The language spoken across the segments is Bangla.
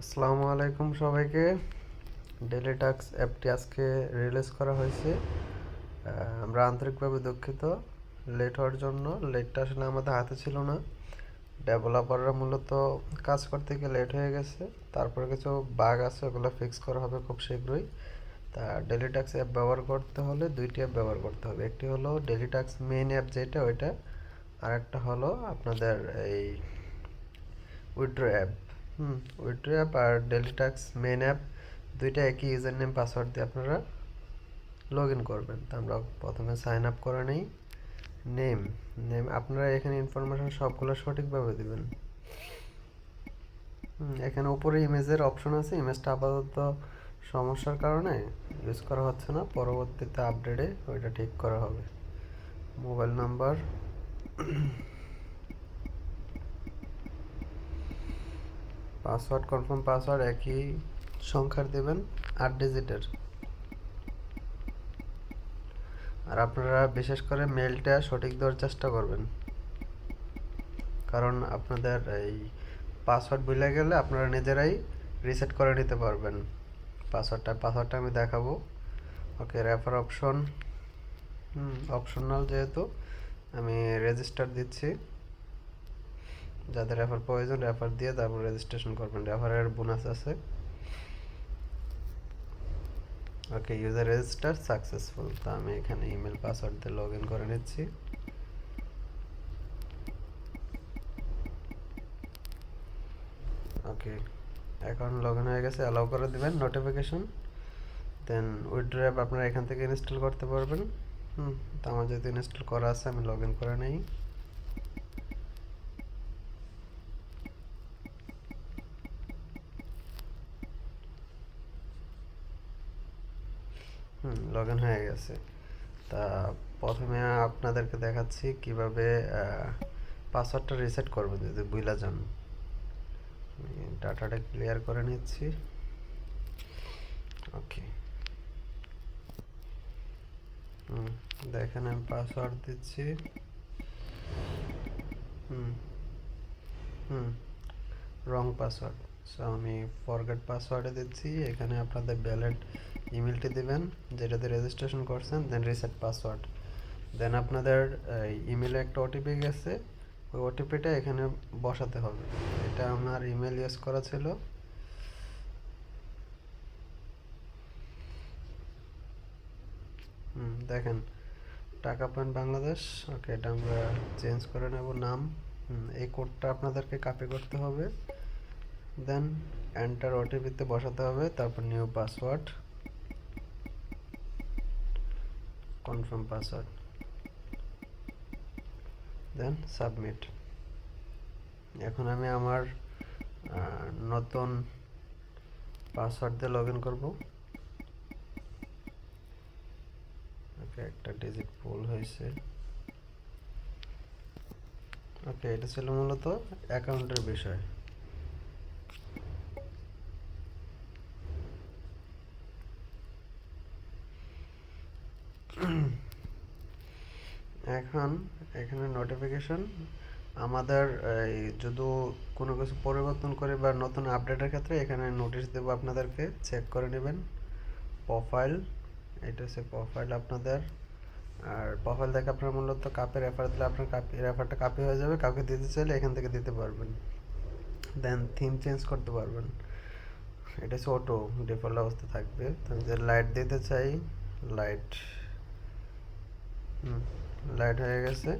আসসালামু আলাইকুম সবাইকে। ডেলি টাক্স অ্যাপটি আজকে রিলিজ করা হয়েছে। আমরা আন্তরিকভাবে দুঃখিত। লেট হওয়ার জন্য। লেটটা আসলে আমাদের হাতে ছিল না। ডেভেলপাররা মূলত কাজ করতে গিয়ে লেট হয়ে গেছে। তারপরে কিছু বাগ আছে, ওগুলো ফিক্স করা হবে খুব শীঘ্রই। তা ডেলি টাক্স অ্যাপ ব্যবহার করতে হলে দুইটি অ্যাপ ব্যবহার করতে হবে। একটি হলো ডেলি টাক্স মেইন অ্যাপ যেটা, ওইটা। আর একটা হলো আপনাদের এই উইড্রো অ্যাপ। হুম উইড্রো অ্যাপ আর ডেলি টাক্স মেন অ্যাপ দুইটা একই ইউজার নেম পাসওয়ার্ড দিয়ে আপনারা লগ ইন করবেন। তো আমরা প্রথমে সাইন আপ করে নিই। নেম নেম আপনারা এখানে ইনফরমেশন সবগুলো সঠিকভাবে দিবেন। এখানে উপরে ইমেজের অপশন আছে। ইমেজটা আপাতত সমস্যার কারণে ইউজ করা হচ্ছে না। পরবর্তীতে আপডেটে ওইটা ঠিক করা হবে। Mobile number password, confirm password, একই সংখ্যার দেবেন, আট ডিজিটের। আর আপনারা বিশেষ করে মেলটা সঠিক দেওয়ার চেষ্টা করবেন। কারণ আপনাদের এই পাসওয়ার্ড ভুলে গেলে আপনারা নিজেরাই রিসেট করে নিতে পারবেন। পাসওয়ার্ডটা পাসওয়ার্ডটা আমি দেখাবো। ওকে রেফার অপশন হুম অপশনাল যেহেতু, আমি রেজিস্টার দিচ্ছি। যাদের রেফার প্রয়োজন রেফার দিয়ে তারপর রেজিস্ট্রেশন করবেন। রেফারের বোনাস আছে। ওকে ইউজার রেজিস্টার সাকসেসফুল তো আমি এখানে ইমেল পাসওয়ার্ড দিয়ে লগ ইন করে নিচ্ছি। ওকে অ্যাকাউন্ট লগ ইন হয়ে গেছে অ্যালাউ করে দিবেন নোটিফিকেশন দেন উইড্রো অ্যাপ আপনারা এখান থেকে ইনস্টল করতে পারবেন। হুম, তো আমার যেহেতু ইনস্টল করা আছে, আমি লগ ইন করে নেই। হুম হয়ে গেছে। তা প্রথমে আপনাদেরকে দেখাচ্ছি কীভাবে পাসওয়ার্ডটা রিসেট করবেন যদি বুইলা যান। ডাটাটা ক্লিয়ার করে নিচ্ছি। ওকে দেখেন আমি পাসওয়ার্ড দিচ্ছি। হুম হুম রং পাসওয়ার্ড সো আমি ফরগেট পাসওয়ার্ডে দিচ্ছি। এখানে আপনাদের ব্যালেট ইমেলটি দিবেন যেটাতে রেজিস্ট্রেশন করছেন দেন রিসেট পাসওয়ার্ড দেন আপনাদের ইমেলে একটা ওটিপি গেছে, ওই ওটিপিটা এখানে বসাতে হবে। এটা আমার ইমেল ইউজ করা ছিল। দেখেন, টাকা পয়েন্ট বাংলাদেশ ওকে এটা আমরা চেঞ্জ করে নেব নাম। এই কোডটা আপনাদেরকে কপি করতে হবে। দেন এন্টার ওটিপিতে বসাতে হবে, তারপর new password confirm password then submit এখন আমি আমার নতুন পাসওয়ার্ড দিয়ে লগ ইন করব। ওকে একটা ডিজিট ভুল হয়েছে। ওকে এটা ছিল মূলত অ্যাকাউন্টের বিষয়। এখন এখানে নোটিফিকেশন আমাদের, এই যদি কোনো কিছু পরিবর্তন করে বা নতুন আপডেটের ক্ষেত্রে এখানে নোটিশ দেবো আপনাদেরকে চেক করে নেবেন। প্রোফাইল এটা হচ্ছে প্রোফাইল আপনাদের। আর প্রোফাইল দেখে আপনার মূলত কাপে রেফার দিলে আপনার কাপি রেফারটা কাপি হয়ে যাবে, কাউকে দিতে চাইলে এখান থেকে দিতে পারবেন। দেন থিম চেঞ্জ করতে পারবেন। এটা হচ্ছে অটো ডিফল্ট অবস্থা থাকবে। যে লাইট দিতে চাই লাইট হুম। লাইট হয়ে গেছে।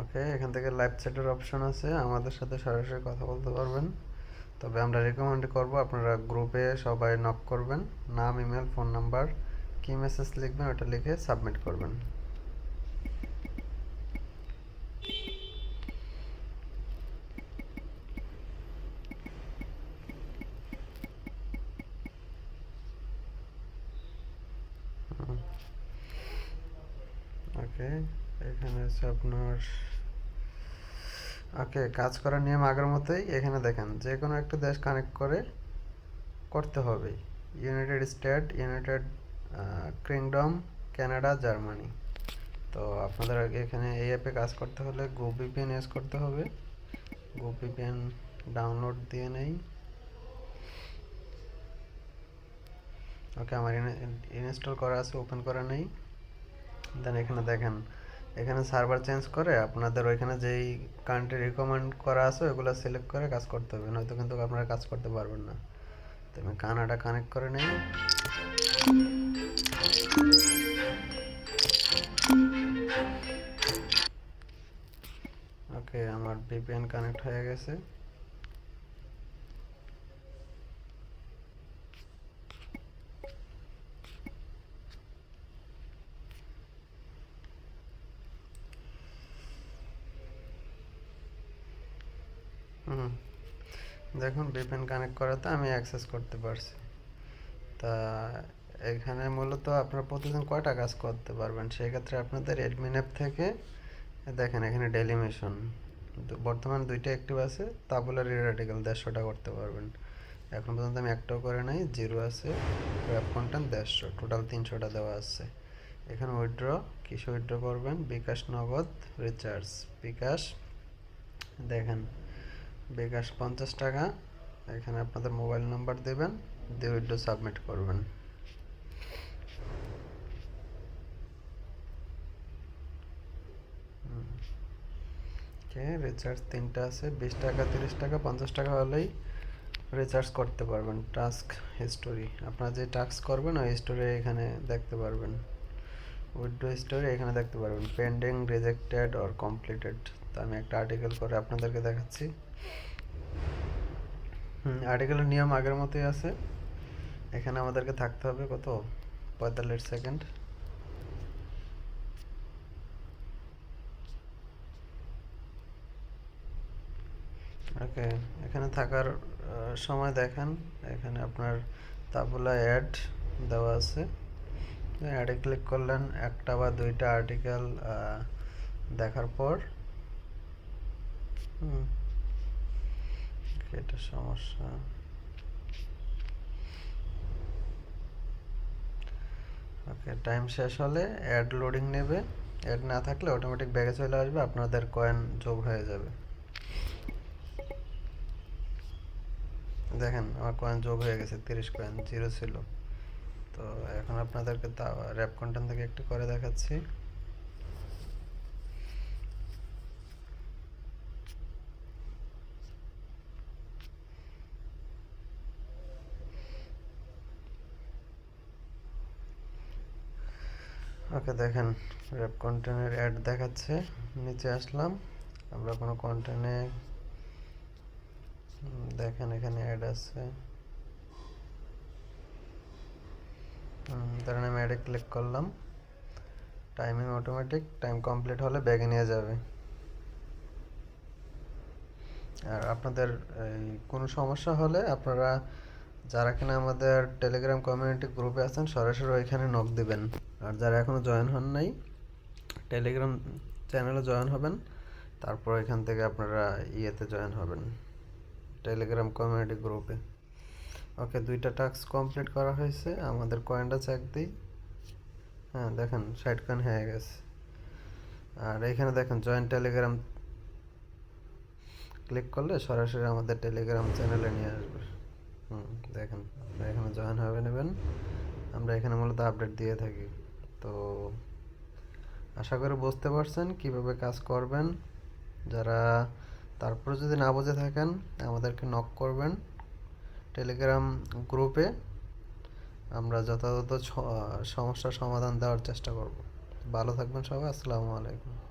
ওকে এখান থেকে লাইভ চ্যাটের অপশন আছে। আমাদের সাথে সরাসরি কথা বলতে পারবেন। তবে আমরা রেকমেন্ড করব, আপনারা গ্রুপে সবাই নক করবেন। নাম ইমেল ফোন নাম্বার কি মেসেজ লিখবেন ওটা লিখে সাবমিট করবেন। ওকে, এখানে হচ্ছে আপনার, ওকে, কাজ করার নিয়ম আগের মতোই। এখানে দেখেন যে কোনো একটা দেশ কানেক্ট করে করতে হবে। United State United Kingdom Canada Germany তো আপনাদের আগে এখানে এই অ্যাপে কাজ করতে হলে গো ভিপিএন ইউজ করতে হবে। গো ভিপিএন ডাউনলোড দিয়ে নেই। ওকে, আমার ইনস্টল করা আছে ওপেন করা নেই। দেন এখানে দেখেন, এখানে সার্ভার চেঞ্জ করে আপনাদের ওইখানে যেই কান্ট্রি রিকমেন্ড করা আছে, ওইগুলো সিলেক্ট করে কাজ করতে হবে, নয়তো কিন্তু আপনারা কাজ করতে পারবেন না। তো আমি কানাডা কানেক্ট করে নেই। ওকে আমার ভিপিএন কানেক্ট হয়ে গেছে। হুম। দেখুন ভিপিএন কানেক্ট করাতে আমি অ্যাক্সেস করতে পারছি। তা এখানে মূলত আপনারা প্রতিদিন কয়টা কাজ করতে পারবেন? সেক্ষেত্রে আপনাদের অ্যাডমিন অ্যাপ থেকে, দেখেন এখানে ডেলি মিশন বর্তমান দুইটা অ্যাক্টিভ আছে তাবুলার রেডিক্যাল দেড়শোটা করতে পারবেন। এখন পর্যন্ত আমি একটাও করে নাই জিরো আছে ওয়েব কন্টেন্ট দেড়শো টোটাল তিনশোটা দেওয়া আছে। এখানে উইথড্র কিসে উইথড্র করবেন? বিকাশ নগদ রিচার্জ বিকাশ, দেখেন বিকাশ পঞ্চাশ টাকা। এখানে আপনাদের মোবাইল নাম্বার দেবেন, দিয়ে উইথড্র সাবমিট করবেন। রিচার্জ তিনটা আছে, বিশ টাকা, তিরিশ টাকা, পঞ্চাশ টাকা হলেই রিচার্জ করতে পারবেন টাস্ক হিস্টোরি আপনারা যে টাস্ক করবেন, ওই হিস্টোরি এখানে দেখতে পারবেন। উইথড্র হিস্টোরি এখানে দেখতে পারবেন পেন্ডিং রিজেক্টেড অর কমপ্লিটেড তো আমি একটা আর্টিকেল করে আপনাদেরকে দেখাচ্ছি। আর্টিকেলের নিয়ম আগের মতোই আছে। এখানে আমাদেরকে থাকতে হবে কত? পঁয়তাল্লিশ সেকেন্ড ওকে এখানে থাকার সময় দেখেন। এখানে আপনার তাবলা অ্যাড দেওয়া আছে। অ্যাডে ক্লিক করলেন একটা বা দুইটা আর্টিকেল দেখার পর। হুম। এটা সমস্যা। ওকে টাইম শেষ হলে অ্যাড লোডিং নেবে। অ্যাড না থাকলে অটোমেটিক ব্যাগে চলে আসবে, আপনাদের কয়েন যোগ হয়ে যাবে। দেখেন, আমার কয়েন যোগ হয়ে গেছে, তিরিশ কয়েন জিরো ছিল। তো এখন আপনাদেরকে তা র্যাপ কন্টেন্ট থেকে একটু করে দেখাচ্ছি। ওকে, দেখেন র্যাপ কন্টেন্টের অ্যাড দেখাচ্ছে। নিচে আসলাম। আমরা কোনো কন্টেন্টে দেখেন, এখানে অ্যাড আছে। ধরেন আমি অ্যাডে ক্লিক করলাম। টাইমিং অটোমেটিক টাইম কমপ্লিট হলে ব্যাগে নিয়ে যাবে। আর আপনাদের কোনো সমস্যা হলে আপনারা যারা কিনা আমাদের টেলিগ্রাম কমিউনিটি গ্রুপে আছেন, সরাসরি ওইখানে নক দিবেন। আর যারা এখনও জয়েন হন নাই টেলিগ্রাম চ্যানেলে জয়েন হবেন, তারপর এখান থেকে আপনারা ইয়েতে জয়েন হবেন টেলিগ্রাম কমিউনিটি গ্রুপে ওকে, দুইটা টাস্ক কমপ্লিট করা হয়েছে। আমাদের কয়েনটা চেক দিই। হ্যাঁ দেখেন ষাট কয়েন হয়ে গেছে। আর এখানে দেখেন জয়েন টেলিগ্রাম ক্লিক করলে সরাসরি আমাদের টেলিগ্রাম চ্যানেলে নিয়ে আসবে। হুম, দেখেন, আপনারা এখানে জয়েন হয়ে নেবেন। আমরা এখানে মূলত আপডেট দিয়ে থাকি। তো আশা করি বুঝতে পারছেন কীভাবে কাজ করবেন। যারা তারপরে যদি না বুঝে থাকেন, আমাদেরকে নক করবেন টেলিগ্রাম গ্রুপে আমরা যথাযথ সমস্যার সমাধান দেওয়ার চেষ্টা করব। ভালো থাকবেন সবাই, আসসালামু আলাইকুম।